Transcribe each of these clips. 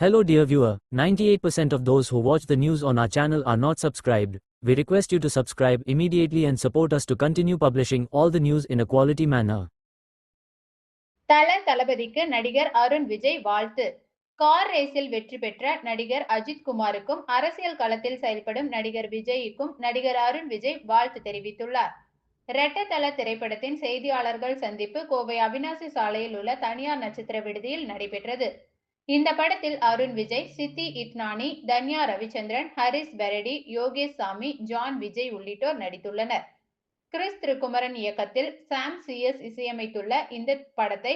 Hello dear viewer, 98% of those who watch the news on our channel are not subscribed. We request you to subscribe immediately and support us to continue publishing all the news in a quality manner. தல தளபதிக்கு நடிகர் அருண் விஜய் வாழ்த்து car ரேஸில் வெற்றி பெற்ற நடிகர் அஜித் குமாருக்கும் அரசியல் களத்தில் செயல்படும் நடிகர் விஜய்க்கும் நடிகர் அருண் விஜய் வாழ்த்து தெரிவித்துள்ளார். ரெட்டத்தள திரைப்படத்தின் செய்தியாளர்கள் சந்திப்பு கோவை அவினாசி சாலையில் உள்ள தனியார் நட்சத்திர விடுதியில் நடைபெற்றது. இந்த படத்தில் அருண் விஜய் சித்தி இத்னானி தன்யா ரவிச்சந்திரன் ஹரிஸ் பெரடி யோகேஷ் சாமி ஜான் விஜய் உள்ளிட்டோர் நடித்துள்ளனர். கிறிஸ் திருக்குமரன் இயக்கத்தில் சாம் சி எஸ் இசையமைத்துள்ள இந்த படத்தை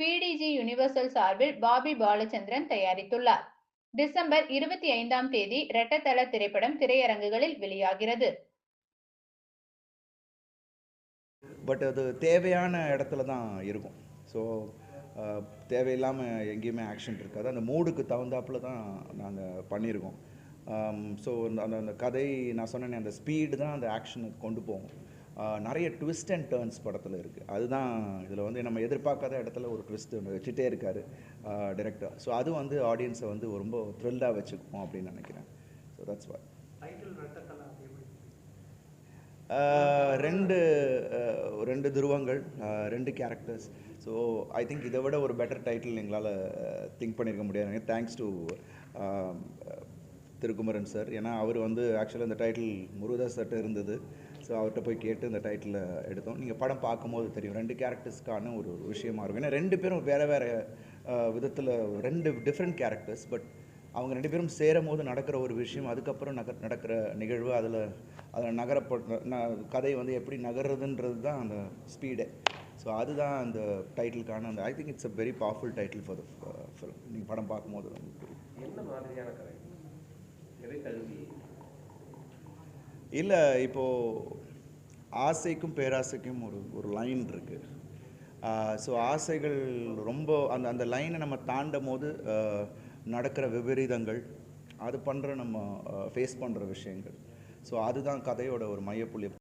பிடிஜி யுனிவர்சல் சார்பில் பாபி பாலச்சந்திரன் தயாரித்துள்ளார். டிசம்பர் இருபத்தி ஐந்தாம் தேதி ரெட்டத்தல திரைப்படம் திரையரங்குகளில் வெளியாகிறது. பட் அது தேவையான இடத்துல தான் இருக்கும். ஸோ தேவையில்லாமல் எங்கேயுமே ஆக்ஷன் இருக்காது. அந்த மூடுக்கு தகுந்தாப்புல தான் நாங்கள் பண்ணியிருக்கோம். ஸோ அந்த அந்த கதை நான் சொன்னேனே அந்த ஸ்பீடு தான் அந்த ஆக்ஷனுக்கு கொண்டு போகும். நிறைய ட்விஸ்ட் அண்ட் டேர்ன்ஸ் படத்தில் இருக்குது அதுதான் இதில் வந்து நம்ம எதிர்பார்க்காத இடத்துல ஒரு ட்விஸ்ட் ஒன்று வச்சுட்டே இருக்கார் டிரெக்டர் ஸோ அது வந்து ஆடியன்ஸை வந்து ரொம்ப த்ரில்லாக வச்சுக்கும் அப்படின்னு நினைக்கிறேன். ஸோ தட்ஸ் வாட் ரெண்டு ரெண்டு துருவங்கள் ரெண்டு கேரக்டர்ஸ் ஸோ ஐ திங்க் இதை விட ஒரு பெட்டர் டைட்டில் எங்களால் திங்க் பண்ணியிருக்க முடியாது தேங்க்ஸ் டு திருக்குமரன் சார். ஏன்னா அவர் வந்து ஆக்சுவலாக இந்த டைட்டில் முருகதாஸ் சட்டை இருந்தது. ஸோ அவர்கிட்ட போய் கேட்டு இந்த டைட்டில் எடுத்தோம். நீங்கள் படம் பார்க்கும்போது தெரியும். ரெண்டு கேரக்டர்ஸ்க்கான ஒரு விஷயமா இருக்கும். ஏன்னா ரெண்டு பேரும் வேறு வேறு விதத்தில் ரெண்டு டிஃப்ரெண்ட் கேரக்டர்ஸ் பட் அவங்க ரெண்டு பேரும் சேரும் போது நடக்கிற ஒரு விஷயம் அதுக்கப்புறம் நக நடக்கிற நிகழ்வு அதில் அதில் நகரப்பட்ட கதை வந்து எப்படி நகர்றதுன்றது தான் அந்த ஸ்பீடு ஸோ அதுதான் அந்த டைட்டிலுக்கான அந்த I think it's a very powerful title for the film நீங்கள் படம் பார்க்கும்போது என்ன மாதிரியான கதை? கல்வி இல்லை இப்போது ஆசைக்கும் பேராசைக்கும் ஒரு ஒரு லைன் இருக்குது ஸோ ஆசைகள் ரொம்ப அந்த அந்த லைனை நம்ம தாண்டும் போது நடக்கிற விபரீதங்கள் அது பண்ணுற நம்ம ஃபேஸ் பண்ணுற விஷயங்கள். ஸோ அதுதான் கதையோட ஒரு மையப்புள்ளி.